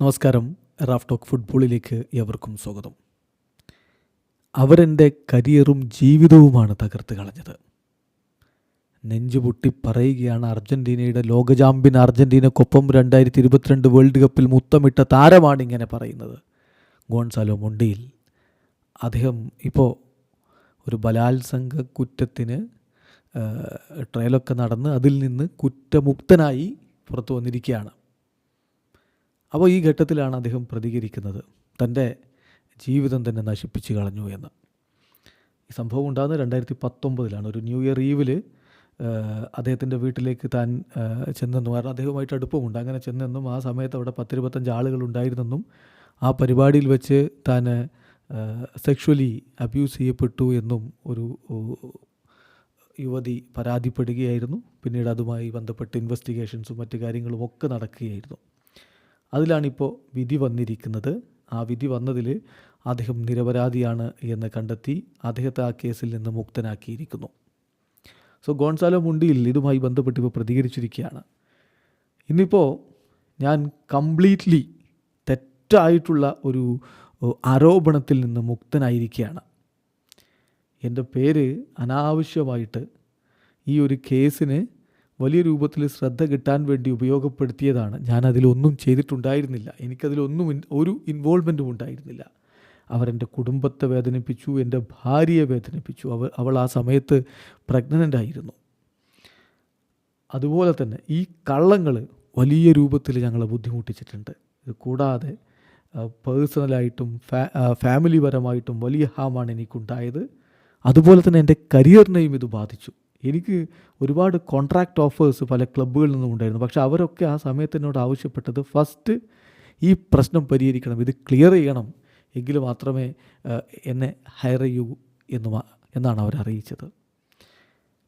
നമസ്കാരം. Raf talk ഫുട്ബോളിലേക്ക് എവർക്കും സ്വാഗതം. അവരെന്റെ കരിയറും ജീവിതവുമാണ് തകർത്ത് കളഞ്ഞത്. നെഞ്ചുപൊട്ടി പറയുകയാണ് അർജന്റീനയുടെ ലോക ചാമ്പ്യൻ അർജന്റീനക്കൊപ്പം രണ്ടായിരത്തി ഇരുപത്തിരണ്ട് വേൾഡ് കപ്പിൽ മുത്തമിട്ട താരമാണ് ഇങ്ങനെ പറയുന്നത്. Gonzalo Montiel. അദ്ദേഹം ഇപ്പോൾ ഒരു ബലാത്സംഗ കുറ്റത്തിന് ട്രയലൊക്കെ നടന്ന് അതിൽ നിന്ന് കുറ്റമുക്തനായി പുറത്തു വന്നിരിക്കുകയാണ്. അപ്പോൾ ഈ ഘട്ടത്തിലാണ് അദ്ദേഹം പ്രതികരിക്കുന്നത്. തന്റെ ജീവിതം തന്നെ നശിപ്പിച്ച് കളഞ്ഞു എന്ന്. ഈ സംഭവം ഉണ്ടാകുന്നത് രണ്ടായിരത്തി പത്തൊമ്പതിലാണ് ഒരു ന്യൂ ഇയർ ഈവിൽ അദ്ദേഹത്തിന്റെ വീട്ടിലേക്ക് താൻ ചെന്നെന്നും കാരണം അദ്ദേഹവുമായിട്ട് അടുപ്പമുണ്ട്. അങ്ങനെ ചെന്നെന്നും ആ സമയത്ത് അവിടെ പത്തിരുപത്തഞ്ച് ആളുകൾ ഉണ്ടായിരുന്നെന്നും ആ പരിപാടിയിൽ വെച്ച് താൻ സെക്ഷലി അബ്യൂസ് ചെയ്യപ്പെട്ടു എന്നും ഒരു യുവതി പരാതിപ്പെടുകയായിരുന്നു. പിന്നീട് അതുമായി ബന്ധപ്പെട്ട് ഇൻവെസ്റ്റിഗേഷൻസും മറ്റു കാര്യങ്ങളും ഒക്കെ നടക്കുകയായിരുന്നു. അതിലാണിപ്പോൾ വിധി വന്നിരിക്കുന്നത്. ആ വിധി വന്നതിൽ അദ്ദേഹം നിരപരാധിയാണ് എന്ന് കണ്ടെത്തി അദ്ദേഹത്തെ ആ കേസിൽ നിന്ന് മുക്തനാക്കിയിരിക്കുന്നു. സോ ഗോൺസാലോ മുണ്ടിയിൽ ഇതുമായി ബന്ധപ്പെട്ട് ഇപ്പോൾ പ്രതികരിച്ചിരിക്കുകയാണ്. ഇന്നിപ്പോൾ ഞാൻ കംപ്ലീറ്റ്ലി തെറ്റായിട്ടുള്ള ഒരു ആരോപണത്തിൽ നിന്ന് മുക്തനായിരിക്കുകയാണ്. എന്റെ പേര് അനാവശ്യമായിട്ട് ഈ ഒരു കേസിന് വലിയ രൂപത്തിൽ ശ്രദ്ധ കിട്ടാൻ വേണ്ടി ഉപയോഗപ്പെടുത്തിയതാണ്. ഞാൻ അതിലൊന്നും ചെയ്തിട്ടുണ്ടായിരുന്നില്ല. എനിക്കതിലൊന്നും ഒരു ഇൻവോൾവ്മെന്റും ഉണ്ടായിരുന്നില്ല. അവരെന്റെ കുടുംബത്തെ വേദനിപ്പിച്ചു എന്റെ ഭാര്യയെ വേദനിപ്പിച്ചു. അവ അവൾ ആ സമയത്ത് പ്രഗ്നന്റ് ആയിരുന്നു. അതുപോലെ തന്നെ ഈ കള്ളങ്ങൾ വലിയ രൂപത്തിൽ ഞങ്ങളെ ബുദ്ധിമുട്ടിച്ചിട്ടുണ്ട്. ഇത് കൂടാതെ പേഴ്സണലായിട്ടും ഫാ ഫാമിലി പരമായിട്ടും വലിയ ഹാമാണ് എനിക്കുണ്ടായത്. അതുപോലെ തന്നെ എന്റെ കരിയറിനെയും ഇത് ബാധിച്ചു. എനിക്ക് ഒരുപാട് കോൺട്രാക്റ്റ് ഓഫേഴ്സ് പല ക്ലബ്ബുകളിൽ നിന്നും ഉണ്ടായിരുന്നു. പക്ഷേ അവരൊക്കെ ആ സമയത്ത് എന്നോട് ആവശ്യപ്പെട്ടത് ഫസ്റ്റ് ഈ പ്രശ്നം പരിഹരിക്കണം. ഇത് ക്ലിയർ ചെയ്യണം. എങ്കിൽ മാത്രമേ എന്നെ ഹയർ ചെയ്യൂ എന്ന് എന്നാണ് അവർ അറിയിച്ചത്.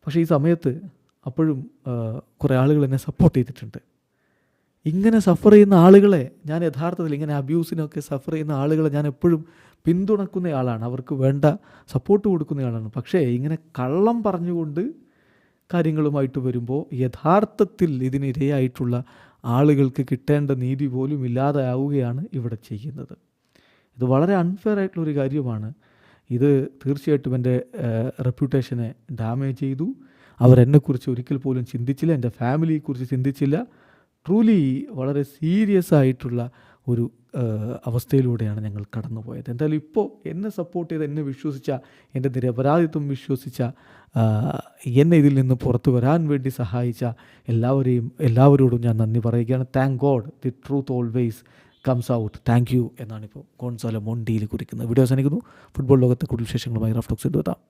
പക്ഷേ ഈ സമയത്ത് അപ്പോഴും കുറേ ആളുകൾ എന്നെ സപ്പോർട്ട് ചെയ്തിട്ടുണ്ട്. ഇങ്ങനെ സഫർ ചെയ്യുന്ന ആളുകളെ ഞാൻ യഥാർത്ഥത്തിൽ ഇങ്ങനെ അബ്യൂസിനൊക്കെ സഫർ ചെയ്യുന്ന ആളുകളെ ഞാൻ എപ്പോഴും പിന്തുണക്കുന്നയാളാണ്. അവർക്ക് വേണ്ട സപ്പോർട്ട് കൊടുക്കുന്നയാളാണ്. പക്ഷേ ഇങ്ങനെ കള്ളം പറഞ്ഞുകൊണ്ട് കാര്യങ്ങളുമായിട്ട് വരുമ്പോൾ യഥാർത്ഥത്തിൽ ഇതിനിരയായിട്ടുള്ള ആളുകൾക്ക് കിട്ടേണ്ട നീതി പോലും ഇല്ലാതാവുകയാണ് ഇവിടെ ചെയ്യുന്നത്. ഇത് വളരെ അൺഫെയർ ആയിട്ടുള്ളൊരു കാര്യമാണ്. ഇത് തീർച്ചയായിട്ടും എന്റെ റെപ്യൂട്ടേഷനെ ഡാമേജ് ചെയ്തു. അവരെന്നെക്കുറിച്ച് ഒരിക്കൽ പോലും ചിന്തിച്ചില്ല. എന്റെ ഫാമിലിയെക്കുറിച്ച് ചിന്തിച്ചില്ല. ട്രൂലി വളരെ സീരിയസ് ആയിട്ടുള്ള ഒരു അവസ്ഥയിലൂടെയാണ് ഞങ്ങൾ കടന്നുപോയത്. എന്തായാലും ഇപ്പോൾ എന്നെ സപ്പോർട്ട് ചെയ്ത് എന്നെ വിശ്വസിച്ച എന്റെ നിരപരാധിത്വം വിശ്വസിച്ച എന്നെ ഇതിൽ നിന്ന് പുറത്തു വരാൻ വേണ്ടി സഹായിച്ച എല്ലാവരെയും എല്ലാവരോടും ഞാൻ നന്ദി പറയുകയാണ്. Thank God the truth always comes out thank you എന്നാണിപ്പോൾ Gonzalo Montiel കുറിക്കുന്നത് വീഡിയോ അവസാനിക്കുന്നു. ഫുട്ബോൾ ലോകത്തെ കൂടുതൽ വിശേഷങ്ങളുമായി റഫ്റ്റോക്സ് എത്താം